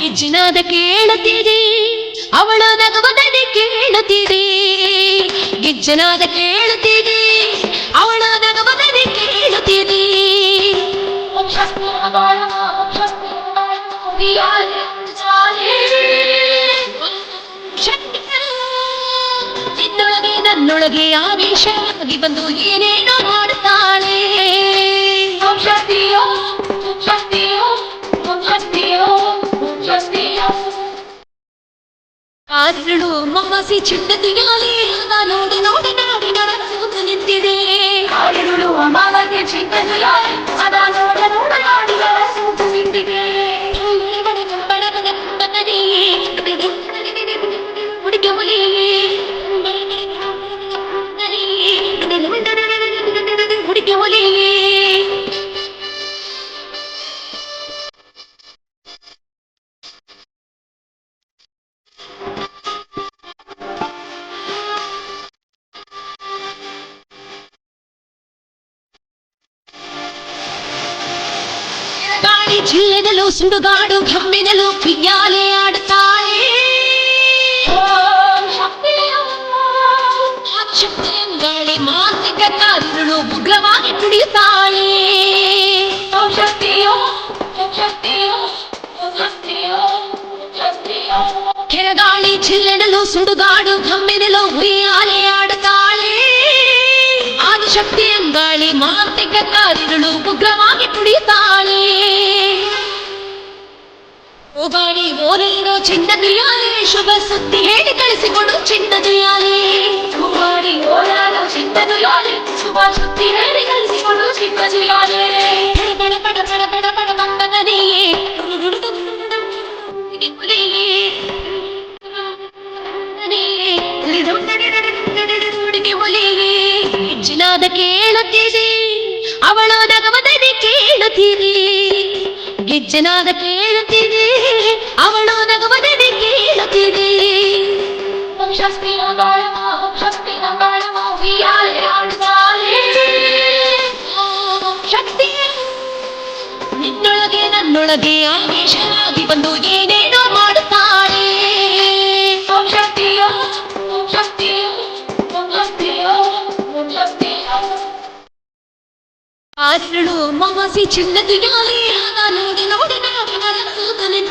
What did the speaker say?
ಗಿಜ್ಜಿನಾದ ಕೇಳುತ್ತೀರಿ ಅವಳ ನಗುವದಲ್ಲಿ ಕೇಳುತ್ತೀರಿ. ಗಿಜ್ಜನಾದ ಕೇಳುತ್ತೀರಿ ಅವಳ ನಗುವದಲ್ಲಿ ಕೇಳುತ್ತೀರಿ. ನಿನ್ನೊಳಗೆ ನನ್ನೊಳಗೆ ಆವೇಶವಾಗಿ ಬಂದು ಏನೇನೋ ಮಾಡುತ್ತಾಳೆ. ಕಾದಳು ಮಮ್ಮಸಿ ಚಿನ್ನದಿಯಾಲೆ ನೋಡಿ ನೋಡಿ ನೋಡಿ ನರಸೂತ ನಿಂತಿದೆ ಹಾಡಿರುಳುವ ಮಗಗೆ ಚಿನ್ನದ ಯಾಲೆ ಅದ ನೋಡ ನೋಡ ನಾಡಿಗಳ ಸೂತು ನಿಂತಿದೆ ಹುಡುಗ ಹುಲಿ ಹುಡುಗ ಹುಲಿ ಗಾಳಿ ಜಿಲ್ಲೆನಲ್ಲೂ ಸುಡುಗಾಡು ಘಮ್ಮಿನಲ್ಲೂ ಪಿಯ್ಯಾಲೆ ಆಡುತ್ತಾಳೆ ಗಾಳಿ ಮಾಂತ್ರಿಕ ಕಾರಿರುಳು ಉಗ್ರವಾಗಿ ತುಡಿಯುತ್ತಾಳೆ ಕೆಳಗಾಳಿ ಚಿಲ್ಲೆನಲ್ಲೂ ಸುಡುಗಾಡು ಘಮ್ಮಿನಲ್ಲೂ ಉಯ್ಯಾಲೆ ಆಡುತ್ತಾಳೆ ಆದಿಶಕ್ತಿ ಅಂಗಾಳಿ ಮಾಂತ್ರಿಕ ಕಾರಿರುಳು ಉಗ್ರವಾಗಿ ತುಡಿಯುತ್ತಾಳೆ ಓ ಗಾಳಿ ಓರೆಲ್ಲೋ ಚಿನ್ನ ದುಯಾಲೆ ಶುಭ ಸುದ್ದಿ ಹೇಳಿ ಕಳಿಸಿಕೊಡು ಚಿನ್ನ ದುಯಾಲೆ ಪಡ ಹೇಳುತ್ತೀರಿ ಅವಳು ನಗಮದಲ್ಲಿ ಕೇಳುತ್ತೀರಿ. ಗಿಜ್ಜನಾದ ಕೇಳುತ್ತೀರಿ, ಅವಳು ನಗಮದಲ್ಲಿ ಕೇಳುತ್ತೀರಿ. ಶಕ್ತಿನ ನಿನ್ನೊಳಗೆ ನನ್ನೊಳಗೆ ಆಮೇಶನಾಗಿ ಬಂದು ಏನೇನು ಅರಳು ಮಮಸಿ ಚಿನ್ನದು ಯಾಲೆ ನೋಡಿ ನೋಡಿ